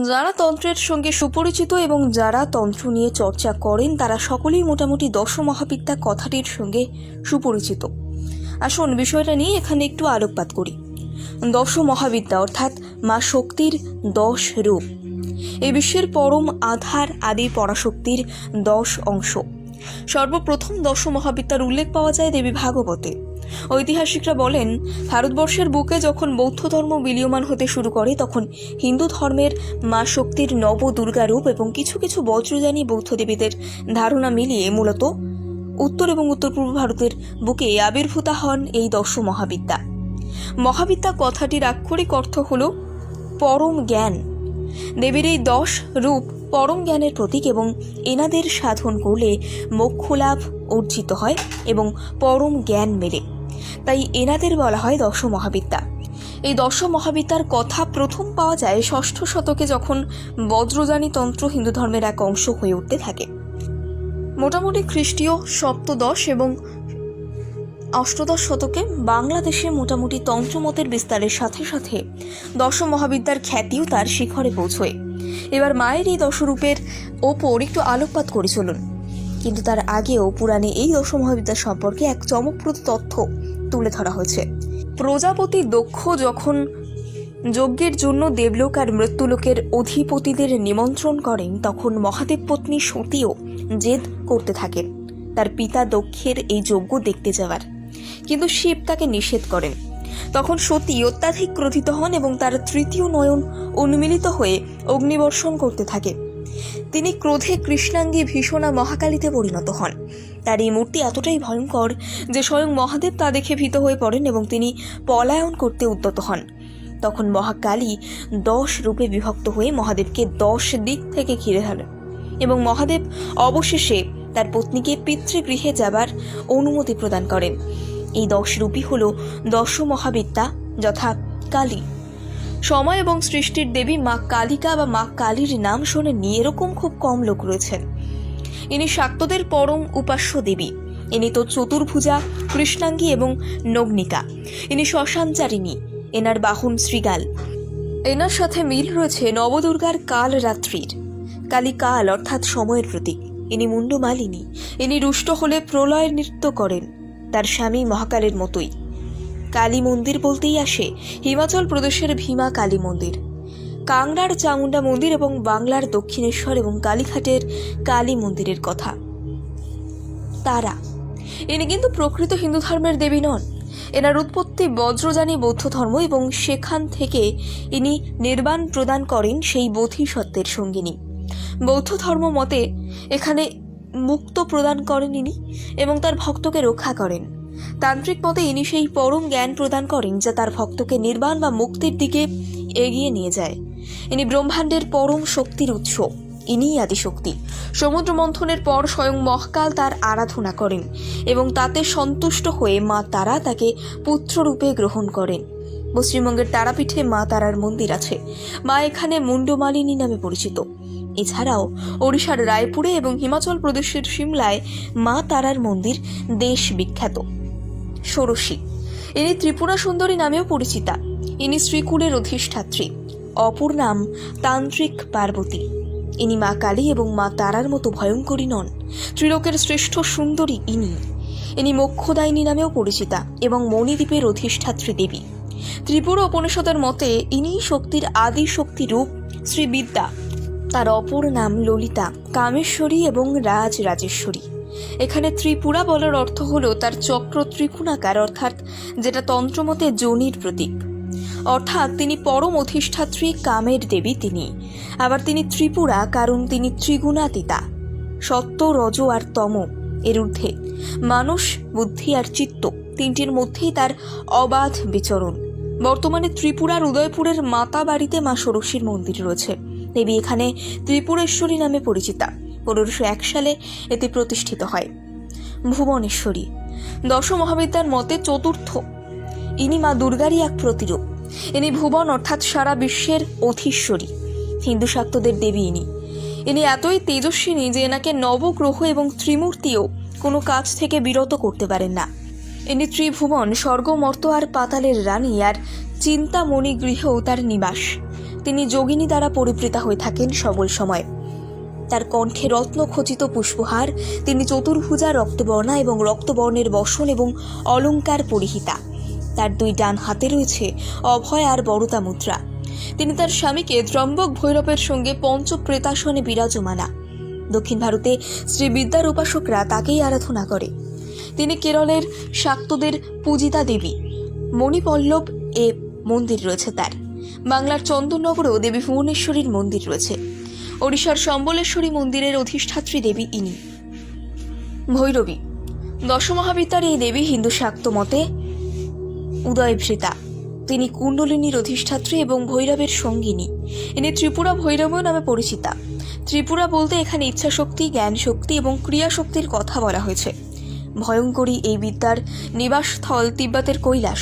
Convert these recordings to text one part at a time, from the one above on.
যারা তন্ত্রের সঙ্গে সুপরিচিত এবং যারা তন্ত্র নিয়ে চর্চা করেন, তারা সকলেই মোটামুটি দশ মহাবিদ্যা কথাটির সঙ্গে সুপরিচিত। আসুন, বিষয়টা নিয়ে এখানে একটু আলোকপাত করি। দশ মহাবিদ্যা, অর্থাৎ মা শক্তির দশ রূপ। এ বিশ্বের পরম আধার, আদি পরাশক্তির দশ অংশ। সর্বপ্রথম দশ মহাবিদ্যার উল্লেখ পাওয়া যায় দেবী ভাগবতে। ঐতিহাসিকরা বলেন, ভারতবর্ষের বুকে যখন বৌদ্ধ ধর্ম বিলীয়মান হতে শুরু করে, তখন হিন্দু ধর্মের মা শক্তির নব দুর্গা রূপ এবং কিছু কিছু বজ্রযানী বৌদ্ধ দেবীদের ধারণা মিলিয়ে মূলত উত্তর এবং উত্তর পূর্ব ভারতের বুকে আবির্ভূতা হন এই দশ মহাবিদ্যা মহাবিদ্যা কথাটির আক্ষরিক অর্থ হল পরম জ্ঞান। দেবীর এই দশ রূপ পরম জ্ঞানের প্রতীক এবং এনাদের সাধন করলে মোক্ষ লাভ অর্জিত হয় এবং পরম জ্ঞান মেলে। তাই এনাদের বলা হয় দশ মহাবিদ্যা এই দশ মহাবিদ্যার কথা প্রথম পাওয়া যায় ষষ্ঠ শতকে যখন বজ্রযানী তন্ত্র হিন্দু ধর্মের এক অংশ হয়ে উঠতে থাকে। মোটামুটি খ্রিস্টীয় সপ্তদশ এবং অষ্টদশ শতকে বাংলাদেশে মোটামুটি তন্ত্রমতের বিস্তারের সাথে সাথে দশ মহাবিদ্যার খ্যাতিও তার শিখরে পৌঁছয়। এবার মায়ের এই দশরূপের ওপর একটু আলোকপাত করে চলুন। কিন্তু তার আগেও পুরাণে এই দশ মহাবিদ্যা সম্পর্কে এক চমকপ্রদ তথ্য তুলে ধরা হয়েছে। প্রজাপতি দক্ষ যখন যজ্ঞের জন্য দেবলোক আর মৃত্যুলোকের অধিপতিদের নিমন্ত্রণ করেন, তখন মহাদেব পত্নী সতীও জেদ করতে থাকেন। তার পিতা দক্ষের এই যজ্ঞ দেখতে যাওয়ার। কিন্তু শিব তাকে নিষেধ করেন। তখন সতী অত্যাধিক ক্রোধিত হন এবং তার তৃতীয় নয়ন উন্মিলিত হয়ে অগ্নিবর্ষণ করতে থাকে। তিনি ক্রোধে কৃষ্ণাঙ্গী ভীষণা মহাকালীতে পরিণত হন। তার এই মূর্তি এতটাই ভয়ঙ্কর যে স্বয়ং মহাদেব তা দেখে ভীত হয়ে পড়েন এবং তিনি পলায়ন করতে উদ্যত হন। তখন মহাকালী দশ রূপে বিভক্ত হয়ে মহাদেবকে দশ দিক থেকে ঘিরে ধরেন এবং মহাদেব অবশেষে তার পত্নীকে পিতৃগৃহে যাবার অনুমতি প্রদান করেন। এই দশ রূপই হল দশ মহাবিদ্যা যথা কালী। সময় এবং সৃষ্টির দেবী মা কালিকা বা মা কালীর নাম শুনে নিয়ে এরকম খুব কম লোক রয়েছেন। ইনি শাক্তদের পরম উপাস্য দেবী। ইনি তো চতুর্ভুজা, কৃষ্ণাঙ্গী এবং নগ্নিকা। ইনি শ্মশানচারিণী এনার বাহন শ্রীগাল। এনার সাথে মিল রয়েছে নবদুর্গার কাল রাত্রির কালী কাল অর্থাৎ সময়ের প্রতীক। ইনি মুন্ডমালিনী ইনি রুষ্ট হলে প্রলয়ের নৃত্য করেন। তার স্বামী মহাকালের মতোই। কালী মন্দির বলতেই আসে, হিমাচল প্রদেশের ভীমা কালী মন্দির। কাংড়ার চামুন্ডা মন্দির এবং বাংলার দক্ষিণেশ্বর এবং কালীঘাটের কালী মন্দিরের কথা। তারা, ইনি কিন্তু প্রকৃত হিন্দু ধর্মের দেবী নন। এনার উৎপত্তি বজ্রযানী বৌদ্ধ ধর্ম এবং সেখান থেকে ইনি নির্বাণ প্রদান করেন সেই বোধিসত্ত্বের সঙ্গিনী। বৌদ্ধ ধর্ম মতে এখানে মুক্ত প্রদান করেন ইনি এবং তার ভক্তকে রক্ষা করেন। তান্ত্রিক মতে ইনি সেই পরম জ্ঞান প্রদান করেন যা তার ভক্তকে নির্বাণ বা মুক্তির দিকে এগিয়ে নিয়ে যায়। ইনি ব্রহ্মাণ্ডের পরম শক্তির উৎস। ইনিই আদিশক্তি। সমুদ্র মন্থনের পর স্বয়ং মহকাল তার আরাধনা করেন এবং তাতে সন্তুষ্ট হয়ে মা তারা তাকে পুত্ররূপে গ্রহণ করেন। পশ্চিমবঙ্গের তারাপীঠে মা তারার মন্দির আছে। মা এখানে মুন্ডমালিনী নামে পরিচিত। এছাড়াও ওড়িশার রায়পুরে এবং হিমাচল প্রদেশের সিমলায় মা তারার মন্দির দেশ বিখ্যাত। ষোড়শী। ইনি ত্রিপুরা সুন্দরী নামেও পরিচিতা। ইনি শ্রীকুলের অধিষ্ঠাত্রী। অপর নাম তান্ত্রিক পার্বতী। ইনি মা কালী এবং মা তারার মতো ভয়ঙ্করী নন। ত্রিলোকের শ্রেষ্ঠ সুন্দরী ইনি। ইনি মোক্ষদায়িনী নামেও পরিচিতা এবং মণিদ্বীপের অধিষ্ঠাত্রী দেবী। ত্রিপুরা উপনিষদের মতে ইনি শক্তির আদি শক্তি রূপ শ্রীবিদ্যা। তার অপর নাম ললিতা, কামেশ্বরী এবং রাজ রাজেশ্বরী এখানে ত্রিপুরা বলার অর্থ হল তার চক্র ত্রিকুণাকার, অর্থাৎ যেটা তন্ত্রমতে যোনির প্রতীক। অর্থাৎ তিনি পরম অধিষ্ঠাত্রী কামের দেবী তিনি। আবার তিনি ত্রিপুরা, কারণ তিনি ত্রিগুণাতীতা। সত্য, রজ আর তম এর ঊর্ধ্বে। মানুষ বুদ্ধি আর চিত্ত তিনটির মধ্যেই তার অবাধ বিচরণ। বর্তমানে ত্রিপুরার উদয়পুরের মাতা বাড়িতে মা ষোড়শীর মন্দির রয়েছে। দেবী এখানে ত্রিপুরেশ্বরী নামে পরিচিতা। পনেরোশো এক সালে এটি প্রতিষ্ঠিত হয়। ভুবনেশ্বরী। দশ মহাবিদ্যার মতে চতুর্থ। ইনি মা দুর্গারই এক প্রতিরূপ। ইনি ভুবন অর্থাৎ সারা বিশ্বের অধীশ্বরী, হিন্দু শাক্তদের দেবী ইনি ইনি এতই তেজস্বিনী যে এনাকে নবগ্রহ এবং ত্রিমূর্তিও কোনো কাজ থেকে বিরত করতে পারেন না। ইনি ত্রিভুবন, স্বর্গমর্ত আর পাতালের রানী আর চিন্তামণি গৃহেও তার নিবাস। তিনি যোগিনী দ্বারা পরিবৃতা হয়ে থাকেন সবল সময়। তার কণ্ঠে রত্ন খচিত পুষ্পহার, তিনি চতুর্ভুজা রক্তবর্ণা এবং রক্তবর্ণের বসন এবং অলংকার পরিহিতা। তার দুই ডান হাতে রয়েছে অভয় আর বড়তা মুদ্রা। তিনি তার স্বামীকে ত্রম্বক ভৈরবের সঙ্গে পঞ্চপ্রেতাসনে বিরাজমানা। দক্ষিণ ভারতে শ্রী বিদ্যার উপাসকরা তাকেই আরাধনা করে। তিনি কেরলের শাক্তদের পূজিতা দেবী। মণিপল্লব এ মন্দির রয়েছে তার। বাংলার চন্দননগরেও দেবী ভুবনেশ্বরীর মন্দির রয়েছে। ওড়িশার সম্বলেশ্বরী মন্দিরের অধিষ্ঠাত্রী দেবী ইনি। ভৈরবী। দশমহাবিদ্যার এই দেবী হিন্দু শাক্ত মতে উদয়ভৃতা। তিনি কুণ্ডলিনীর অধিষ্ঠাত্রী এবং ভৈরবের সঙ্গিনী। ইনি ত্রিপুরা ভৈরব নামে পরিচিতা। ত্রিপুরা বলতে এখানে ইচ্ছাশক্তি জ্ঞান শক্তি এবং ক্রিয়াশক্তির কথা বলা হয়েছে। ভয়ঙ্করী এই বিদ্যার নিবাসস্থল তিব্বতের কৈলাস।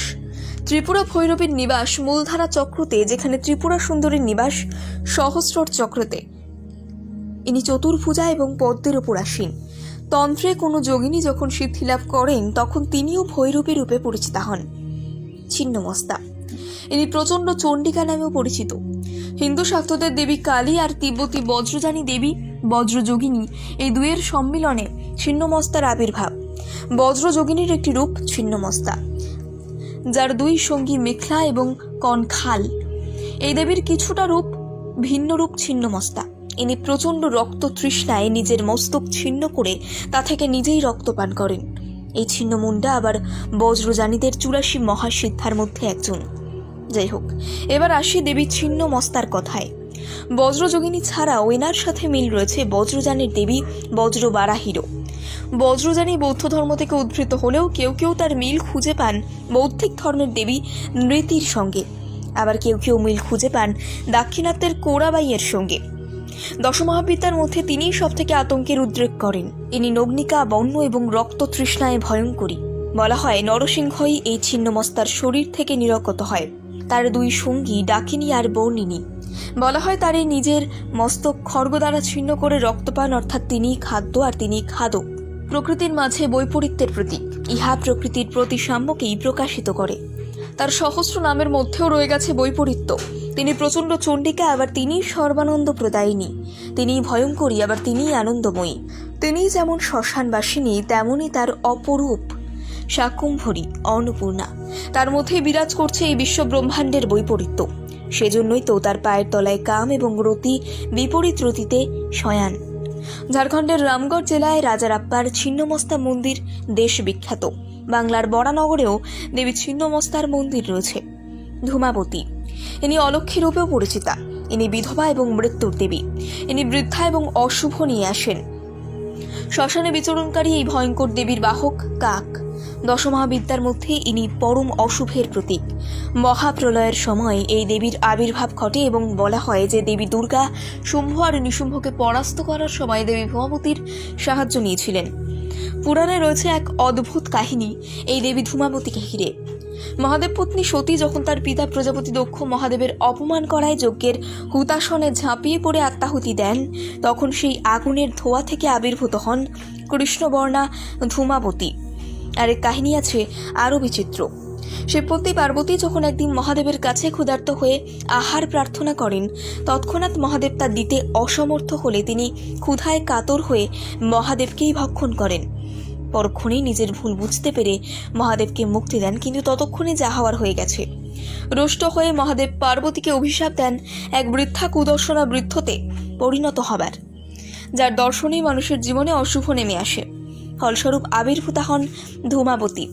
ত্রিপুরা ভৈরবীর নিবাস মূলধারা চক্রতে, যেখানে ত্রিপুরা সুন্দরীর নিবাস সহস্রর চক্রতে। ইনি চতুর্ভুজা এবং পদ্মের ওপর আসীন। তন্ত্রে কোনো যোগিনী যখন সিদ্ধি লাভ করেন, তখন তিনিও ভৈরবী রূপে পরিচিত হন। ছিন্নমস্তা ইনি প্রচণ্ড চণ্ডিকা নামেও পরিচিত। হিন্দু শাক্তদের দেবী কালী আর তিব্বতী বজ্রজানী দেবী, বজ্রযোগিনী এই দুয়ের সম্মিলনে ছিন্নমস্তার আবির্ভাব। বজ্রযোগিনীর একটি রূপ ছিন্নমস্তা, যার দুই সঙ্গী মেখলা এবং কনখাল। এই দেবীর কিছুটা রূপ ভিন্ন রূপ ছিন্নমস্তা। ইনি প্রচণ্ড রক্ত তৃষ্ণায় নিজের মস্তক ছিন্ন করে তা থেকে নিজেই রক্তপান করেন। এই ছিন্ন মুন্ডা আবার বজ্রজানীদের চুরাশি মহাসিদ্ধার মধ্যে একজন। যাই হোক, এবার আসি দেবী ছিন্ন মস্তার কথায়। বজ্রযোগিনী ছাড়াও এনার সাথে মিল রয়েছে বজ্রযানীর দেবী বজ্র বারাহিরও বজ্রযানী বৌদ্ধ ধর্ম থেকে উদ্ধৃত হলেও কেউ কেউ তার মিল খুঁজে পান বৌদ্ধিক ধর্মের দেবী নৃতির সঙ্গে। আবার কেউ কেউ মিল খুঁজে পান দাক্ষিণাত্যের কোরাবাইয়ের সঙ্গে। দশমহাবিদ্যার মধ্যে তিনিই সব থেকে আতঙ্কের উদ্রেক করেন। ইনি নগ্নিকা, বন্য এবং রক্ত তৃষ্ণায় ভয়ঙ্করী। বলা হয়, নরসিংহই এই ছিন্নমস্তার শরীর থেকে নিরগত হয়। তার দুই সঙ্গী ডাকিনী আর বর্ণিনী। বলা হয় তার এই নিজের মস্তক খর্গ দ্বারা ছিন্ন করে রক্তপান অর্থাৎ তিনি খাদ্য আর তিনি খাদক। প্রকৃতির মাঝে বৈপরীত্যের প্রতীক। ইহা প্রকৃতির প্রতিসাম্যকেই প্রকাশিত করে। তার সহস্র নামের মধ্যেও রয়ে গেছে বৈপরীত্য। তিনি প্রচণ্ড চণ্ডিকা, আবার তিনি সর্বানন্দ প্রদায়িনী। তিনি ভয়ঙ্করী, আবার তিনি আনন্দময়ী। তিনি যেমন শ্মশানবাসিনী, তেমনই তার অপরূপ শাকুম্ভরী, অন্নপূর্ণা। তার মধ্যে বিরাজ করছে এই বিশ্ব ব্রহ্মাণ্ডের বৈপরীত্য। সেজন্যই তো তার পায়ের তলায় কাম এবং রতি বিপরীত রতিতে শয়ান। ঝাড়খণ্ডের রামগড় জেলায় রাজারাপ্পার ছিন্নমস্তা মন্দির দেশ বিখ্যাত। বাংলার বরানগরেও দেবী ছিন্নমস্তার মন্দির রয়েছে। ধূমাবতী। ইনি অলক্ষী রূপেও পরিচিতা। ইনি বিধবা এবং মৃত্যুর দেবী। ইনি বৃদ্ধা এবং অশুভ নিয়ে আসেন। শ্মশানে বিচরণকারী এই ভয়ঙ্কর দেবীর বাহক কাক। দশমহাবিদ্যার মধ্যে ইনি পরম অশুভের প্রতীক। মহাপ্রলয়ের সময় এই দেবীর আবির্ভাব ঘটে এবং বলা হয় যে দেবী দুর্গা শুম্ভ আর নিশুম্ভকে পরাস্ত করার সময় দেবী ভূমাবতীর সাহায্য নিয়েছিলেন। পুরাণে রয়েছে এক অদ্ভুত কাহিনী। এই দেবী ধূমাবতীকে ঘিরে। মহাদেব পত্নী সতী যখন তার পিতা প্রজাপতি দক্ষ মহাদেবের অপমান করায় যজ্ঞের হুতাসনে ঝাঁপিয়ে পড়ে আত্মাহুতি দেন, তখন সেই আগুনের ধোয়া থেকে আবির্ভূত হন কৃষ্ণবর্ণা ধূমাবতী। আরেক কাহিনী আছে আরও বিচিত্র। শিবপতি পার্বতী যখন একদিন মহাদেবের কাছে ক্ষুধার্ত হয়ে আহার প্রার্থনা করেন, তৎক্ষণাৎ মহাদেব তা দিতে অসমর্থ হলে তিনি ক্ষুধায় কাতর হয়ে মহাদেবকেই ভক্ষণ করেন। পরক্ষণেই নিজের ভুল বুঝতে পেরে মহাদেবকে মুক্তি দেন, কিন্তু ততক্ষণে যা হওয়ার হয়ে গেছে। রুষ্ট হয়ে মহাদেব পার্বতীকে অভিশাপ দেন এক বৃদ্ধা কুদর্শনা বৃদ্ধতে পরিণত হবার, যার দর্শনেই মানুষের জীবনে অশুভ নেমে আসে। ফলস্বরূপ আবির্ভূতা হন ধূমাবতী।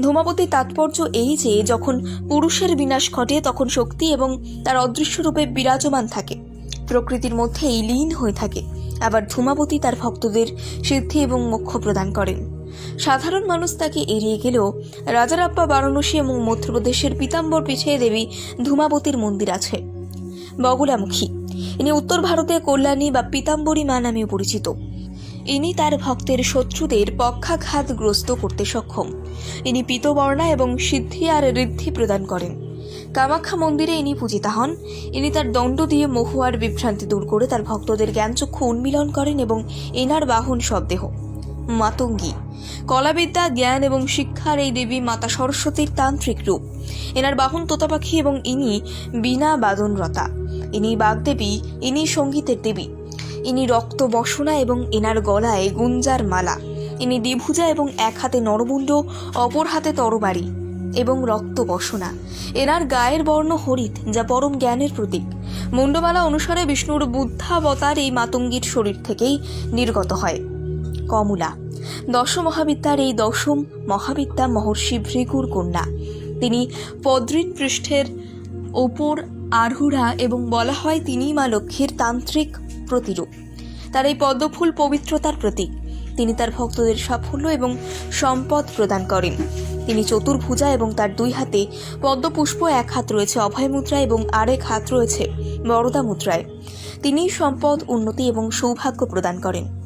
ধূমাবতীর তাৎপর্য এই যে, যখন পুরুষের বিনাশ ঘটে, তখন শক্তি এবং তার অদৃশ্য রূপে বিরাজমান থাকে। প্রকৃতির মধ্যেই লীন হয়ে থাকে। আবার ধূমাবতী তার ভক্তদের সিদ্ধি এবং মোক্ষ প্রদান করেন। সাধারণ মানুষ তাকে এড়িয়ে গেলেও রাজারাপ্পা বারাণসী এবং মধ্যপ্রদেশের পীতাম্বর পিছিয়ে দেবী ধূমাবতীর মন্দির আছে। বগুলামুখী ইনি উত্তর ভারতে কল্যাণী বা পীতাম্বরী মা নামেও পরিচিত। ইনি তার ভক্তের শত্রুদের পক্ষাঘাতগ্রস্ত করতে সক্ষম। ইনি পীতবর্ণা এবং সিদ্ধি আর ঋদ্ধি প্রদান করেন। কামাখ্যা মন্দিরে ইনি পূজিতা হন। ইনি তার দণ্ড দিয়ে মহুয়ার বিভ্রান্তি দূর করে তার ভক্তদের জ্ঞানচক্ষু উন্মিলন করেন এবং এনার বাহন সবদেহ। মাতঙ্গী। কলাবিদ্যা, জ্ঞান এবং শিক্ষার এই দেবী মাতা সরস্বতীর তান্ত্রিক রূপ। এনার বাহন তোতা পাখি এবং ইনি বিনা বাদনরতা। ইনি বাগদেবী, ইনি সঙ্গীতের দেবী। ইনি রক্ত বসনা এবং এনার গলায় গুঞ্জার মালা। ইনি দ্বিভুজা এবং এক হাতে নরমুণ্ড, অপর হাতে তরবারি। এবং রক্ত বসনা। এনার গায়ের বর্ণ হরিত, যা পরম জ্ঞানের প্রতীক। মুন্ডমালা অনুসারে বিষ্ণুর বুদ্ধাবতার এই মাতঙ্গীর শরীর থেকেই নির্গত হয়। কমলা। দশ মহাবিদ্যার এই দশম মহাবিদ্যা মহর্ষি ভৃগুর কন্যা। তিনি পদ্রিন পৃষ্ঠের ওপর আরহুরা এবং বলা হয় তিনি মা লক্ষ্মীর তান্ত্রিক প্রতিরূপ। তার এই পদ্মফুল পবিত্রতার প্রতীক। তিনি তার ভক্তদের সাফল্য এবং সম্পদ প্রদান করেন। তিনি চতুর্ভুজা এবং তার দুই হাতে পদ্মপুষ্প, এক হাত রয়েছে অভয় মুদ্রা এবং আরেক হাত রয়েছে বরদা মুদ্রায়। তিনি সম্পদ, উন্নতি এবং সৌভাগ্য প্রদান করেন।